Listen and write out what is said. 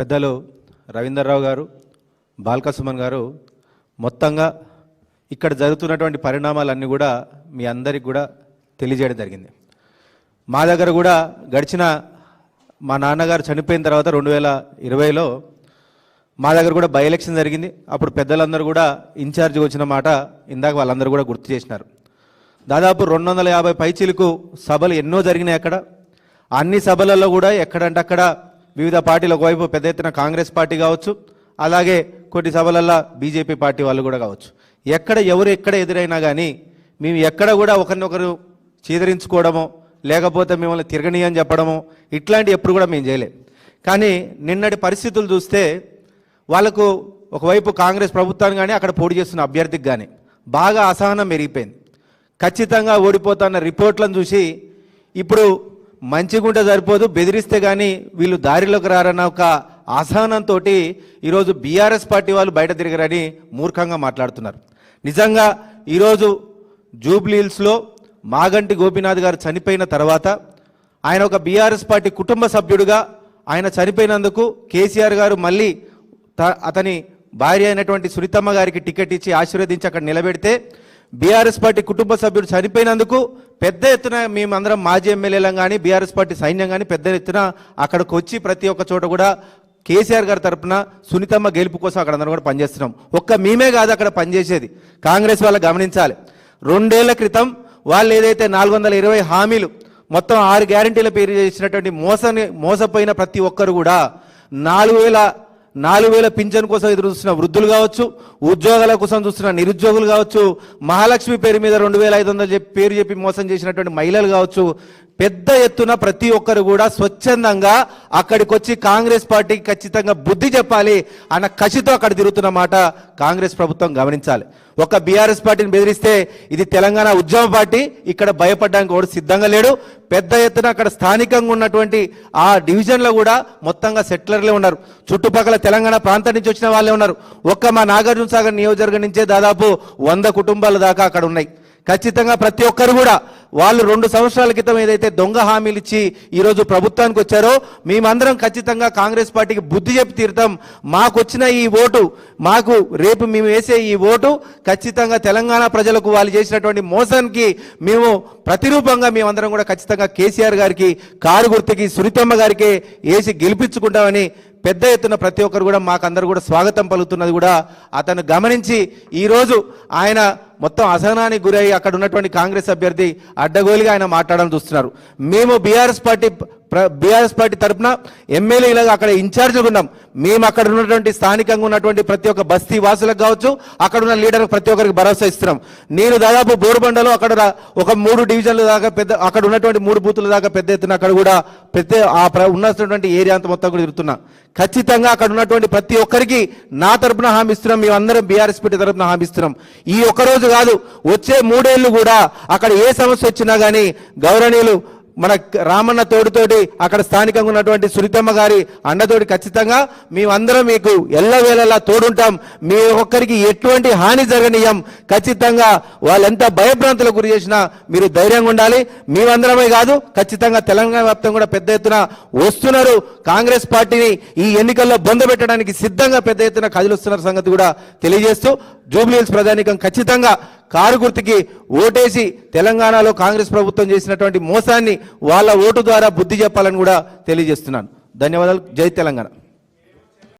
పెద్దలు రవీందర్రావు గారు బాల్కసుమన్ గారు మొత్తంగా ఇక్కడ జరుగుతున్నటువంటి పరిణామాలన్నీ కూడా మీ అందరికి కూడా తెలియజేయడం జరిగింది. మా దగ్గర కూడా గడిచిన మా నాన్నగారు చనిపోయిన తర్వాత రెండు వేల ఇరవైలో మా దగ్గర కూడా బై ఎలక్షన్ జరిగింది. అప్పుడు పెద్దలందరూ కూడా ఇన్ఛార్జ్గా వచ్చిన మాట ఇందాక వాళ్ళందరూ కూడా గుర్తు చేసినారు. దాదాపు రెండు వందల యాభై పైచీలకు సభలు ఎన్నో జరిగినాయి అక్కడ. అన్ని సభలలో కూడా ఎక్కడంటే అక్కడ వివిధ పార్టీలు ఒకవైపు పెద్ద ఎత్తున కాంగ్రెస్ పార్టీ కావచ్చు అలాగే కొన్ని సభలల్లో బీజేపీ పార్టీ వాళ్ళు కూడా కావచ్చు. ఎక్కడ ఎవరు ఎక్కడ ఎదురైనా కానీ మేము ఎక్కడ కూడా ఒకరినొకరు చీదరించుకోవడమో లేకపోతే మిమ్మల్ని తిరగనీయని చెప్పడము ఇట్లాంటి ఎప్పుడు కూడా మేము చేయలేం. కానీ నిన్నటి పరిస్థితులు చూస్తే వాళ్ళకు ఒకవైపు కాంగ్రెస్ ప్రభుత్వాన్ని కానీ అక్కడ పోటీ చేస్తున్న అభ్యర్థికి కానీ బాగా అసహనం పెరిగిపోయింది. ఖచ్చితంగా ఓడిపోతున్న రిపోర్ట్లను చూసి ఇప్పుడు మంచిగుంటే సరిపోదు బెదిరిస్తే కానీ వీళ్ళు దారిలోకి రారన్న ఒక అసహనంతో ఈరోజు బీఆర్ఎస్ పార్టీ వాళ్ళు బయట తిరిగారని మూర్ఖంగా మాట్లాడుతున్నారు. నిజంగా ఈరోజు జూబ్లీహిల్స్లో మాగంటి గోపీనాథ్ గారు చనిపోయిన తర్వాత ఆయన ఒక బీఆర్ఎస్ పార్టీ కుటుంబ సభ్యుడిగా ఆయన చనిపోయినందుకు కేసీఆర్ గారు మళ్ళీ త- అతని భార్య అయినటువంటి సునీతమ్మ గారికి టికెట్ ఇచ్చి ఆశీర్వదించి అక్కడ నిలబెడితే బీఆర్ఎస్ పార్టీ కుటుంబ సభ్యుడు చనిపోయినందుకు పెద్ద ఎత్తున మేమందరం మాజీ ఎమ్మెల్యేలం కానీ బీఆర్ఎస్ పార్టీ సైన్యం కానీ పెద్ద ఎత్తున అక్కడికి వచ్చి ప్రతి ఒక్క చోట కూడా కేసీఆర్ గారి తరపున సునీతమ్మ గెలుపు కోసం అక్కడ అందరం కూడా పనిచేస్తున్నాం. ఒక్క మేమే కాదు అక్కడ పనిచేసేది. కాంగ్రెస్ వాళ్ళు గమనించాలి. రెండేళ్ళ క్రితం వాళ్ళు ఏదైతే నాలుగు వందల ఇరవై హామీలు మొత్తం ఆరు గ్యారంటీల పేరు చేసినటువంటి మోసని మోసపోయిన ప్రతి ఒక్కరు కూడా నాలుగు వేల నాలుగు వేల పింఛన్ కోసం ఎదురు చూస్తున్న వృద్ధులు కావచ్చు ఉద్యోగాల కోసం చూస్తున్న నిరుద్యోగులు కావచ్చు మహాలక్ష్మి పేరు మీద రెండు వేల ఐదు వందలు చెప్పి పేరు చెప్పి మోసం చేసినటువంటి మహిళలు కావచ్చు పెద్ద ఎత్తున ప్రతి ఒక్కరు కూడా స్వచ్ఛందంగా అక్కడికి వచ్చి కాంగ్రెస్ పార్టీకి ఖచ్చితంగా బుద్ధి చెప్పాలి అన్న కసితో అక్కడ తిరుగుతున్న మాట కాంగ్రెస్ ప్రభుత్వం గమనించాలి. ఒక బీఆర్ఎస్ పార్టీని బెదిరిస్తే ఇది తెలంగాణ ఉద్యమ పార్టీ ఇక్కడ భయపడడానికి కూడా సిద్ధంగా లేడు. పెద్ద ఎత్తున అక్కడ స్థానికంగా ఉన్నటువంటి ఆ డివిజన్లో కూడా మొత్తంగా సెటిలర్లే ఉన్నారు. చుట్టుపక్కల తెలంగాణ ప్రాంతం నుంచి వచ్చిన వాళ్ళే ఉన్నారు. ఒక్క మా నాగార్జున సాగర్ నియోజకవర్గం నుంచే దాదాపు వంద కుటుంబాల దాకా అక్కడ ఉన్నాయి. ఖచ్చితంగా ప్రతి ఒక్కరు కూడా వాళ్ళు రెండు సంవత్సరాల క్రితం ఏదైతే దొంగ హామీలు ఇచ్చి ఈరోజు ప్రభుత్వానికి వచ్చారో మేమందరం ఖచ్చితంగా కాంగ్రెస్ పార్టీకి బుద్ధి చెప్పి తీరుతాం. మాకు వచ్చిన ఈ ఓటు మాకు రేపు మేము వేసే ఈ ఓటు ఖచ్చితంగా తెలంగాణ ప్రజలకు వాళ్ళు చేసినటువంటి మోసానికి మేము ప్రతిరూపంగా మేమందరం కూడా ఖచ్చితంగా కేసీఆర్ గారికి కారు గుర్తుకి సునీతమ్మ గారికి వేసి గెలిపించుకుంటామని పెద్ద ఎత్తున ప్రతి ఒక్కరు కూడా మాకందరూ కూడా స్వాగతం పలుకుతున్నది కూడా అతను గమనించి ఈరోజు ఆయన మొత్తం అసహనానికి గురై అక్కడ ఉన్నటువంటి కాంగ్రెస్ అభ్యర్థి అడ్డగోలుగా ఆయన మాట్లాడాలని చూస్తున్నారు. మేము బీఆర్ఎస్ పార్టీ బీఆర్ఎస్ పార్టీ తరఫున ఎమ్మెల్యేలుగా అక్కడ ఇన్ఛార్జ్గా ఉన్నాం. మేము అక్కడ ఉన్నటువంటి స్థానికంగా ఉన్నటువంటి ప్రతి ఒక్క బస్తీ వాసులకు కావచ్చు అక్కడ ఉన్న లీడర్ ప్రతి ఒక్కరికి భరోసా ఇస్తున్నాం. నేను దాదాపు బోరుబండలో అక్కడ ఒక మూడు డివిజన్ల దాకా పెద్ద అక్కడ ఉన్నటువంటి మూడు బూతుల దాకా పెద్ద ఎత్తున అక్కడ కూడా పెద్ద ఆ ప్ర- ఉన్నటువంటి ఏరియా అంతా మొత్తం కూడా తిరుగుతున్నా. ఖచ్చితంగా అక్కడ ఉన్నటువంటి ప్రతి ఒక్కరికి నా తరపున హామీ ఇస్తున్నాం. మేమందరం బీఆర్ఎస్ పార్టీ తరపున హామీ ఇస్తున్నాం. ఈ ఒక్క రోజు కాదు వచ్చే మూడేళ్ళు కూడా అక్కడ ఏ సమస్య వచ్చినా కానీ గౌరవనీయులు మన రామన్న తోడుతోటి అక్కడ స్థానికంగా ఉన్నటువంటి సునీతమ్మ గారి అండతోటి ఖచ్చితంగా మేమందరం మీకు ఎల్లవేళలా తోడుంటాం. మీ ఒక్కరికి ఎటువంటి హాని జరగనీయం. ఖచ్చితంగా వాళ్ళెంత భయభ్రాంతులకు గురి చేసినా మీరు ధైర్యంగా ఉండాలి. మేమందరమే కాదు ఖచ్చితంగా తెలంగాణ వ్యాప్తంగా కూడా పెద్ద ఎత్తున వస్తున్నారు. కాంగ్రెస్ పార్టీని ఈ ఎన్నికల్లో బొంద పెట్టడానికి సిద్ధంగా పెద్ద ఎత్తున కదిలిస్తున్న సంగతి కూడా తెలియజేస్తూ జూబ్లీహిల్స్ ప్రజానికం ఖచ్చితంగా కారు గుర్తుకి ఓటేసి తెలంగాణలో కాంగ్రెస్ ప్రభుత్వం చేసినటువంటి మోసాన్ని వాళ్ళ ఓటు ద్వారా బుద్ధి చెప్పాలని కూడా తెలియజేస్తున్నాను. ధన్యవాదాలు. జై తెలంగాణ.